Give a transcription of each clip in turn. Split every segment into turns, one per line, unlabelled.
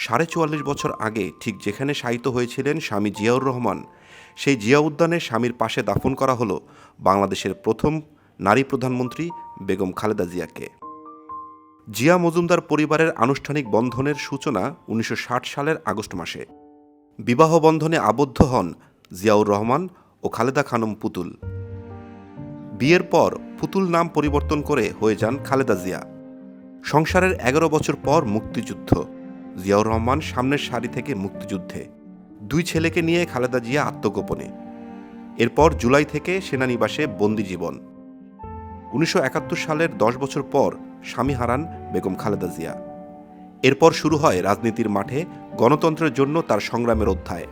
সাড়ে চুয়াল্লিশ বছর আগে ঠিক যেখানে শায়িত হয়েছিলেন স্বামী জিয়াউর রহমান, সেই জিয়া উদ্যানে স্বামীর পাশে দাফন করা হলো বাংলাদেশের প্রথম নারী প্রধানমন্ত্রী বেগম খালেদা জিয়াকে। জিয়া মজুমদার পরিবারের আনুষ্ঠানিক বন্ধনের সূচনা উনিশশো ষাট সালের আগস্ট মাসে। বিবাহ বন্ধনে আবদ্ধ হন জিয়াউর রহমান ও খালেদা খানম পুতুল। বিয়ের পর পুতুল নাম পরিবর্তন করে হয়ে যান খালেদা জিয়া। সংসারের এগারো বছর পর মুক্তিযুদ্ধ। জিয়াউর রহমান সামনের সারি থেকে মুক্তিযুদ্ধে। দুই ছেলেকে নিয়ে খালেদা জিয়া আত্মগোপনে। এরপর জুলাই থেকে সেনানিবাসে বন্দি জীবন। উনিশশো একাত্তর সালের দশ বছর পর স্বামী হারান বেগম খালেদা জিয়া। এরপর শুরু হয় রাজনীতির মাঠে গণতন্ত্রের জন্য তার সংগ্রামের অধ্যায়।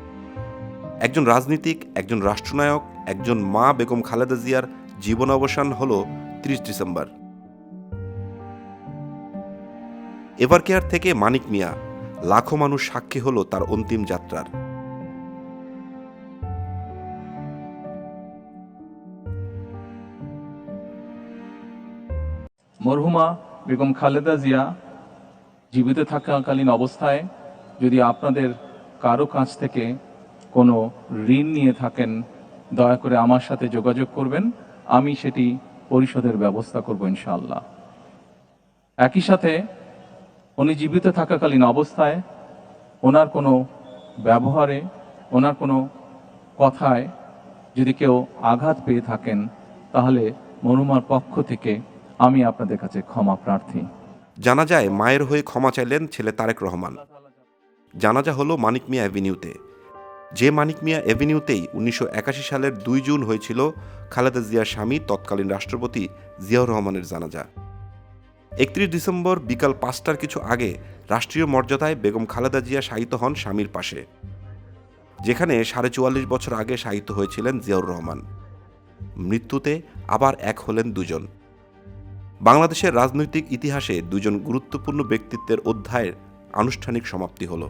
একজন রাজনীতিক, একজন রাষ্ট্রনায়ক, একজন মা বেগম খালেদা জিয়ার জীবনাবসান হল ত্রিশ ডিসেম্বর। এভারকেয়ার থেকে মানিক মিয়া লাখো মানুষ সাক্ষী হলো তার অন্তিম যাত্রার।
মরহুমা বেগম খালেদা জিয়া জীবিত থাকাকালীন অবস্থায় যদি আপনাদের কারও কাছ থেকে কোনো ঋণ নিয়ে থাকেন, দয়া করে আমার সাথে যোগাযোগ করবেন, আমি সেটি পরিশোধের ব্যবস্থা করব ইনশাআল্লাহ। একই সাথে উনি জীবিত থাকাকালীন অবস্থায় ওনার কোনো ব্যবহারে, ওনার কোনো কথায় যদি কেউ আঘাত পেয়ে থাকেন, তাহলে মরুমার পক্ষ থেকে আমি আপনাদের কাছে ক্ষমা প্রার্থী।
জানা যায় মায়ের হয়ে ক্ষমা চাইলেন ছেলে তারেক রহমান। জানাজা হলো মানিক মিয়া অ্যাভিনিউতে যে মানিক মিয়া অ্যাভিনিউতেই উনিশশো একাশি সালের দুই জুন হয়েছিল খালেদা জিয়ার স্বামী তৎকালীন রাষ্ট্রপতি জিয়াউর রহমানের জানাজা। একত্রিশ ডিসেম্বর বিকাল পাঁচটার কিছু আগে রাষ্ট্রীয় মর্যাদায় বেগম খালেদা জিয়া শায়িত হন স্বামীর পাশে, যেখানে সাড়ে চুয়াল্লিশ বছর আগে শায়িত হয়েছিলেন জিয়াউর রহমান। মৃত্যুতে আবার এক হলেন দুজন। বাংলাদেশের রাজনৈতিক ইতিহাসে দুজন গুরুত্বপূর্ণ ব্যক্তিত্বের অধ্যায়ের আনুষ্ঠানিক সমাপ্তি হলো।